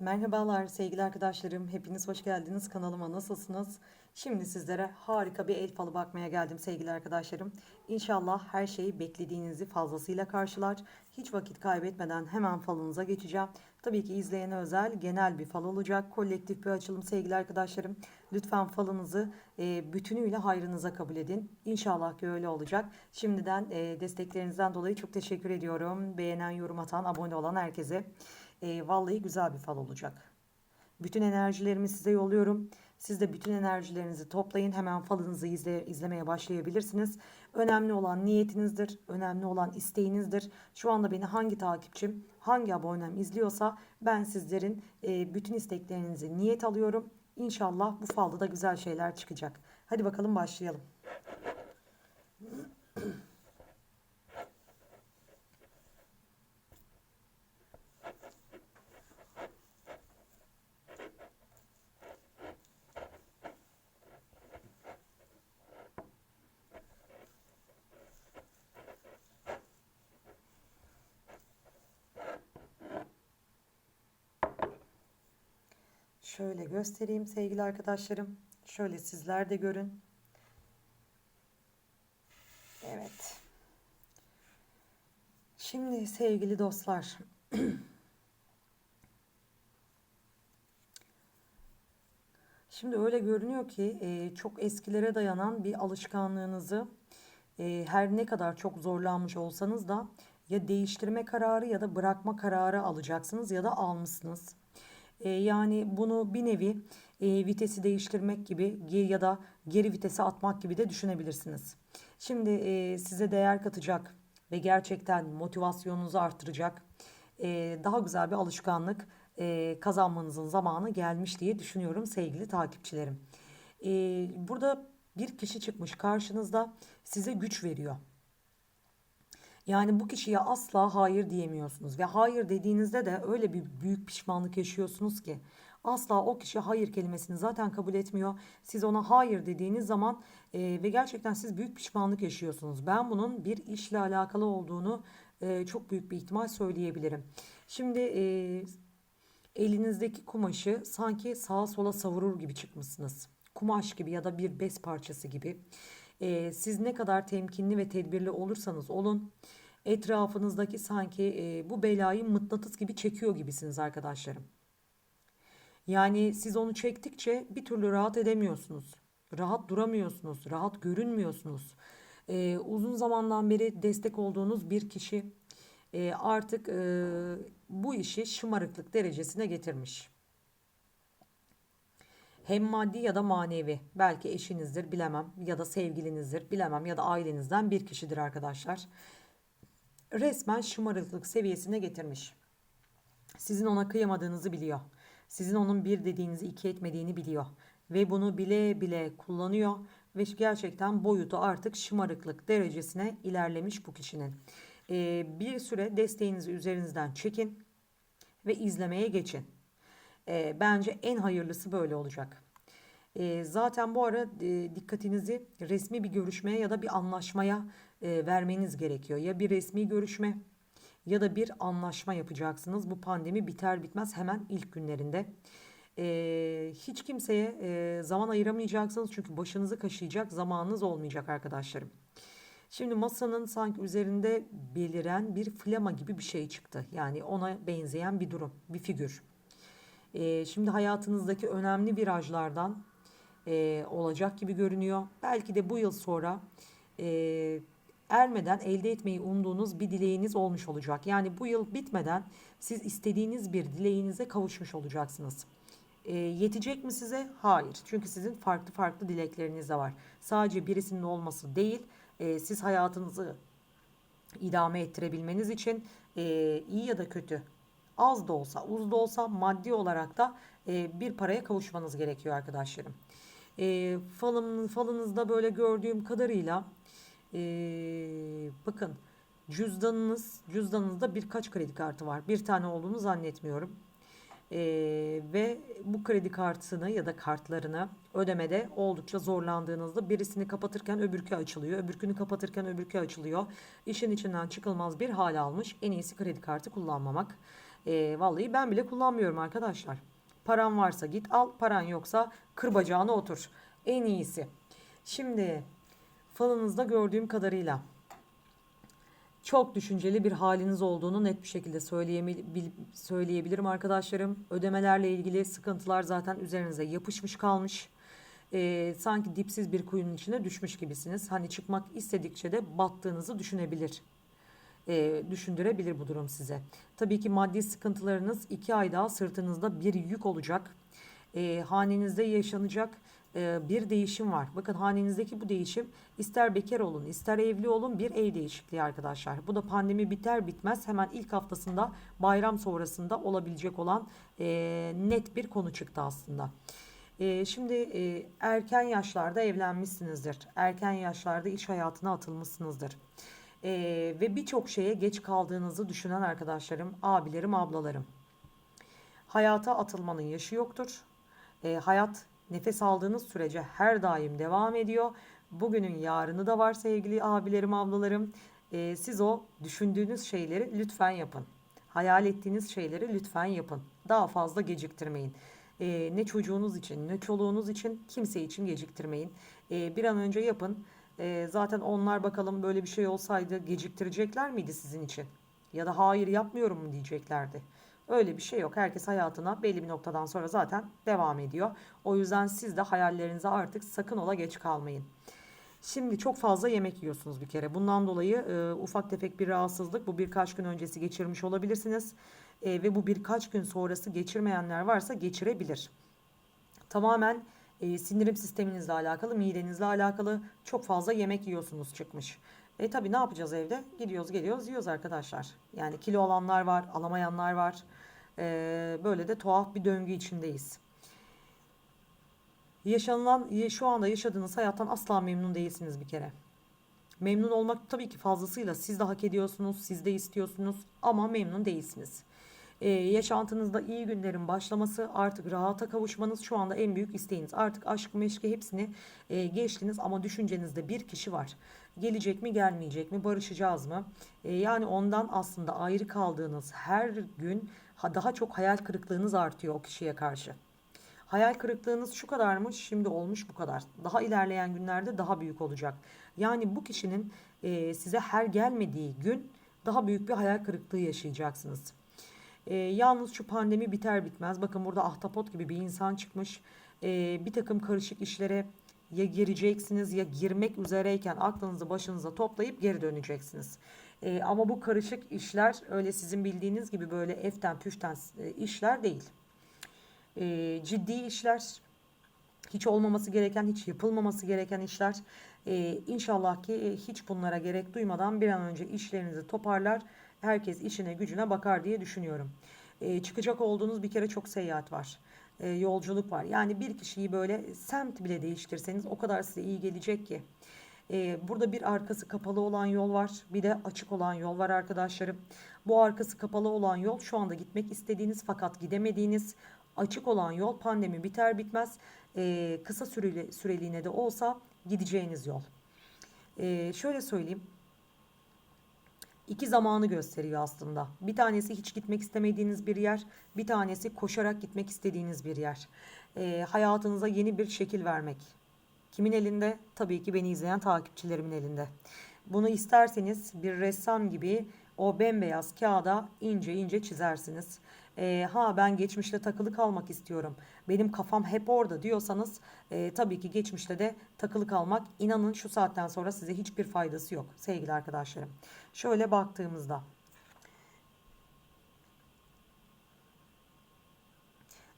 Merhabalar sevgili arkadaşlarım. Hepiniz hoş geldiniz kanalıma. Nasılsınız? Şimdi sizlere harika bir el falı bakmaya geldim sevgili arkadaşlarım. İnşallah her şeyi beklediğinizi fazlasıyla karşılar. Hiç vakit kaybetmeden hemen falınıza geçeceğim. Tabii ki izleyene özel genel bir fal olacak. Kolektif bir açılım sevgili arkadaşlarım. Lütfen falınızı e, bütünüyle hayrınıza kabul edin. İnşallah ki öyle olacak. Şimdiden e, desteklerinizden dolayı çok teşekkür ediyorum. Beğenen, yorum atan, abone olan herkese. E, vallahi güzel bir fal olacak. Bütün enerjilerimi size yolluyorum. Siz de bütün enerjilerinizi toplayın. Hemen falınızı izle, izlemeye başlayabilirsiniz. Önemli olan niyetinizdir. Önemli olan isteğinizdir. Şu anda beni hangi takipçim, hangi abonem izliyorsa ben sizlerin e, bütün isteklerinizi niyet alıyorum. İnşallah bu falda da güzel şeyler çıkacak. Hadi bakalım başlayalım. Şöyle göstereyim sevgili arkadaşlarım. Şöyle sizler de görün. Evet. Şimdi sevgili dostlar. Şimdi öyle görünüyor ki e, çok eskilere dayanan bir alışkanlığınızı e, her ne kadar çok zorlanmış olsanız da ya değiştirme kararı ya da bırakma kararı alacaksınız ya da almışsınız. E, yani bunu bir nevi e, vitesi değiştirmek gibi ya da geri vitese atmak gibi de düşünebilirsiniz. Şimdi e, size değer katacak ve gerçekten motivasyonunuzu artıracak e, daha güzel bir alışkanlık e, kazanmanızın zamanı gelmiş diye düşünüyorum sevgili takipçilerim. E, burada bir kişi çıkmış karşınızda size güç veriyor. Yani bu kişiye asla hayır diyemiyorsunuz ve hayır dediğinizde de öyle bir büyük pişmanlık yaşıyorsunuz ki asla o kişi hayır kelimesini zaten kabul etmiyor. Siz ona hayır dediğiniz zaman e, ve gerçekten siz büyük pişmanlık yaşıyorsunuz. Ben bunun bir işle alakalı olduğunu e, çok büyük bir ihtimal söyleyebilirim. Şimdi e, elinizdeki kumaşı sanki sağa sola savurur gibi çıkmışsınız. Kumaş gibi ya da bir bez parçası gibi. Ee, siz ne kadar temkinli ve tedbirli olursanız olun etrafınızdaki sanki e, bu belayı mıknatıs gibi çekiyor gibisiniz arkadaşlarım. Yani siz onu çektikçe bir türlü rahat edemiyorsunuz. Rahat duramıyorsunuz, rahat görünmüyorsunuz. Ee, uzun zamandan beri destek olduğunuz bir kişi e, artık e, bu işi şımarıklık derecesine getirmiş. Hem maddi ya da manevi. Belki eşinizdir bilemem ya da sevgilinizdir bilemem ya da ailenizden bir kişidir arkadaşlar. Resmen şımarıklık seviyesine getirmiş. Sizin ona kıyamadığınızı biliyor. Sizin onun bir dediğinizi iki etmediğini biliyor. Ve bunu bile bile kullanıyor. Ve gerçekten boyutu artık şımarıklık derecesine ilerlemiş bu kişinin. Ee, bir süre desteğinizi üzerinizden çekin ve izlemeye geçin. Ee, bence en hayırlısı böyle olacak. Ee, zaten bu ara e, dikkatinizi resmi bir görüşmeye ya da bir anlaşmaya e, vermeniz gerekiyor. Ya bir resmi görüşme ya da bir anlaşma yapacaksınız. Bu pandemi biter bitmez hemen ilk günlerinde. Ee, hiç kimseye e, zaman ayıramayacaksınız çünkü başınızı kaşıyacak zamanınız olmayacak arkadaşlarım. Şimdi masanın sanki üzerinde beliren bir flama gibi bir şey çıktı. Yani ona benzeyen bir durum, bir figür. Ee, şimdi hayatınızdaki önemli virajlardan e, olacak gibi görünüyor. Belki de bu yıl sonra e, ermeden elde etmeyi umduğunuz bir dileğiniz olmuş olacak. Yani bu yıl bitmeden siz istediğiniz bir dileğinize kavuşmuş olacaksınız. E, yetecek mi size? Hayır. Çünkü sizin farklı farklı dilekleriniz de var. Sadece birisinin olması değil, e, siz hayatınızı idame ettirebilmeniz için e, iyi ya da kötü az da olsa uz da olsa maddi olarak da e, bir paraya kavuşmanız gerekiyor arkadaşlarım. E, falım, falınızda böyle gördüğüm kadarıyla e, bakın cüzdanınız cüzdanınızda birkaç kredi kartı var. Bir tane olduğunu zannetmiyorum. Ee, ve bu kredi kartını ya da kartlarını ödemede oldukça zorlandığınızda birisini kapatırken öbürkü açılıyor. Öbürkünü kapatırken öbürkü açılıyor. İşin içinden çıkılmaz bir hal almış. En iyisi kredi kartı kullanmamak. E, vallahi ben bile kullanmıyorum arkadaşlar. Paran varsa git al, paran yoksa kır bacağına otur. En iyisi. Şimdi falınızda gördüğüm kadarıyla çok düşünceli bir haliniz olduğunu net bir şekilde söyleyebilirim arkadaşlarım. Ödemelerle ilgili sıkıntılar zaten üzerinize yapışmış kalmış. Ee, sanki dipsiz bir kuyunun içine düşmüş gibisiniz. Hani çıkmak istedikçe de battığınızı düşünebilir. Ee, düşündürebilir bu durum size. Tabii ki maddi sıkıntılarınız iki ay daha sırtınızda bir yük olacak. Ee, hanenizde yaşanacak e, bir değişim var. Bakın hanenizdeki bu değişim ister bekar olun ister evli olun bir ev değişikliği arkadaşlar. Bu da pandemi biter bitmez hemen ilk haftasında bayram sonrasında olabilecek olan e, net bir konu çıktı aslında. E, şimdi e, erken yaşlarda evlenmişsinizdir. Erken yaşlarda iş hayatına atılmışsınızdır. E, ve birçok şeye geç kaldığınızı düşünen arkadaşlarım, abilerim, ablalarım. Hayata atılmanın yaşı yoktur. E, hayat Nefes aldığınız sürece her daim devam ediyor. Bugünün yarını da var sevgili abilerim, ablalarım. Ee, siz o düşündüğünüz şeyleri lütfen yapın. Hayal ettiğiniz şeyleri lütfen yapın. Daha fazla geciktirmeyin. Ee, ne çocuğunuz için ne çoluğunuz için kimse için geciktirmeyin. Ee, bir an önce yapın. Ee, zaten onlar bakalım böyle bir şey olsaydı geciktirecekler miydi sizin için? Ya da hayır yapmıyorum mu diyeceklerdi. Öyle bir şey yok. Herkes hayatına belli bir noktadan sonra zaten devam ediyor. O yüzden siz de hayallerinize artık sakın ola geç kalmayın. Şimdi çok fazla yemek yiyorsunuz bir kere. Bundan dolayı e, ufak tefek bir rahatsızlık bu birkaç gün öncesi geçirmiş olabilirsiniz. E, ve bu birkaç gün sonrası geçirmeyenler varsa geçirebilir. Tamamen e, sindirim sisteminizle alakalı, midenizle alakalı çok fazla yemek yiyorsunuz çıkmış. E tabi ne yapacağız evde? Gidiyoruz geliyoruz yiyoruz arkadaşlar. Yani kilo alanlar var, alamayanlar var. E, böyle de tuhaf bir döngü içindeyiz. Yaşanılan, şu anda yaşadığınız hayattan asla memnun değilsiniz bir kere. Memnun olmak tabii ki fazlasıyla siz de hak ediyorsunuz, siz de istiyorsunuz ama memnun değilsiniz. Ee, yaşantınızda iyi günlerin başlaması, artık rahata kavuşmanız şu anda en büyük isteğiniz. Artık aşk, meşke hepsini e, geçtiniz ama düşüncenizde bir kişi var. Gelecek mi, gelmeyecek mi, barışacağız mı? E, yani ondan aslında ayrı kaldığınız her gün daha çok hayal kırıklığınız artıyor o kişiye karşı. Hayal kırıklığınız şu kadarmış, şimdi olmuş bu kadar. Daha ilerleyen günlerde daha büyük olacak. Yani bu kişinin e, size her gelmediği gün daha büyük bir hayal kırıklığı yaşayacaksınız. E, yalnız şu pandemi biter bitmez. Bakın burada ahtapot gibi bir insan çıkmış. E, bir takım karışık işlere ya gireceksiniz ya girmek üzereyken aklınızı başınıza toplayıp geri döneceksiniz. E, ama bu karışık işler öyle sizin bildiğiniz gibi böyle eften püşten e, işler değil. E, ciddi işler, hiç olmaması gereken, hiç yapılmaması gereken işler. E, inşallah ki e, hiç bunlara gerek duymadan bir an önce işlerinizi toparlar. Herkes işine gücüne bakar diye düşünüyorum. E, çıkacak olduğunuz bir kere çok seyahat var e, yolculuk var. Yani bir kişiyi böyle semt bile değiştirseniz o kadar size iyi gelecek ki. E, burada bir arkası kapalı olan yol var. Bir de açık olan yol var arkadaşlarım. Bu arkası kapalı olan yol şu anda gitmek istediğiniz fakat gidemediğiniz açık olan yol pandemi biter bitmez e, kısa süreli, süreliğine de olsa gideceğiniz yol. E, şöyle söyleyeyim iki zamanı gösteriyor aslında. Bir tanesi hiç gitmek istemediğiniz bir yer, bir tanesi koşarak gitmek istediğiniz bir yer. E, hayatınıza yeni bir şekil vermek. Kimin elinde? Tabii ki beni izleyen takipçilerimin elinde. Bunu isterseniz bir ressam gibi o bembeyaz kağıda ince ince çizersiniz. E, ha ben geçmişte takılı kalmak istiyorum. Benim kafam hep orada diyorsanız e, tabii ki geçmişte de takılı kalmak inanın şu saatten sonra size hiçbir faydası yok sevgili arkadaşlarım. Şöyle baktığımızda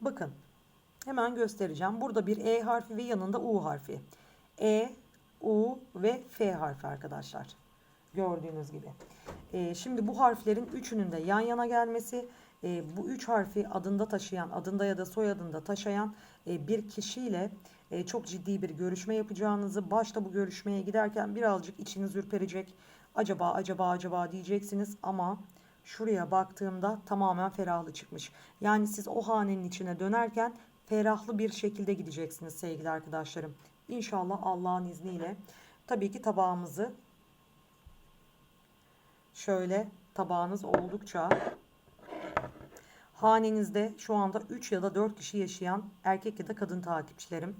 bakın hemen göstereceğim. Burada bir E harfi ve yanında U harfi. E, U ve F harfi arkadaşlar. Gördüğünüz gibi. E, şimdi bu harflerin üçünün de yan yana gelmesi e, bu üç harfi adında taşıyan, adında ya da soyadında taşıyan e, bir kişiyle e, çok ciddi bir görüşme yapacağınızı, başta bu görüşmeye giderken birazcık içiniz ürperecek. Acaba, acaba, acaba diyeceksiniz ama şuraya baktığımda tamamen ferahlı çıkmış. Yani siz o hanenin içine dönerken ferahlı bir şekilde gideceksiniz sevgili arkadaşlarım. İnşallah Allah'ın izniyle. Tabii ki tabağımızı şöyle tabağınız oldukça Hanenizde şu anda 3 ya da 4 kişi yaşayan erkek ya da kadın takipçilerim.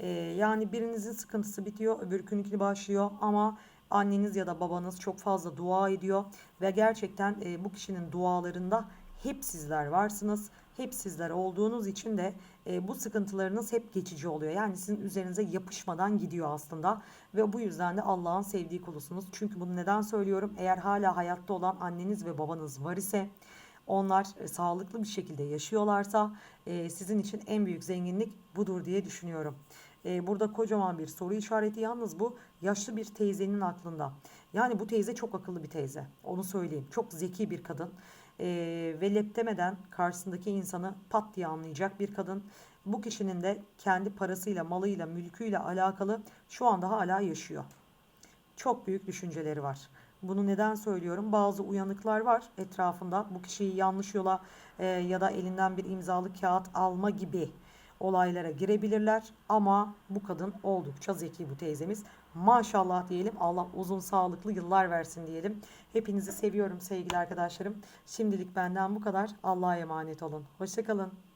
Ee, yani birinizin sıkıntısı bitiyor, öbürkününki başlıyor ama anneniz ya da babanız çok fazla dua ediyor ve gerçekten e, bu kişinin dualarında hep sizler varsınız. Hep sizler olduğunuz için de e, bu sıkıntılarınız hep geçici oluyor. Yani sizin üzerinize yapışmadan gidiyor aslında. Ve bu yüzden de Allah'ın sevdiği kulusunuz. Çünkü bunu neden söylüyorum? Eğer hala hayatta olan anneniz ve babanız var ise onlar e, sağlıklı bir şekilde yaşıyorlarsa e, sizin için en büyük zenginlik budur diye düşünüyorum. E, burada kocaman bir soru işareti yalnız bu yaşlı bir teyzenin aklında. Yani bu teyze çok akıllı bir teyze. Onu söyleyeyim. Çok zeki bir kadın. E, ve lep demeden karşısındaki insanı pat diye anlayacak bir kadın. Bu kişinin de kendi parasıyla, malıyla, mülküyle alakalı şu anda hala yaşıyor çok büyük düşünceleri var. Bunu neden söylüyorum? Bazı uyanıklar var etrafında bu kişiyi yanlış yola e, ya da elinden bir imzalı kağıt alma gibi olaylara girebilirler. Ama bu kadın oldukça zeki bu teyzemiz. Maşallah diyelim. Allah uzun sağlıklı yıllar versin diyelim. Hepinizi seviyorum sevgili arkadaşlarım. Şimdilik benden bu kadar. Allah'a emanet olun. Hoşçakalın.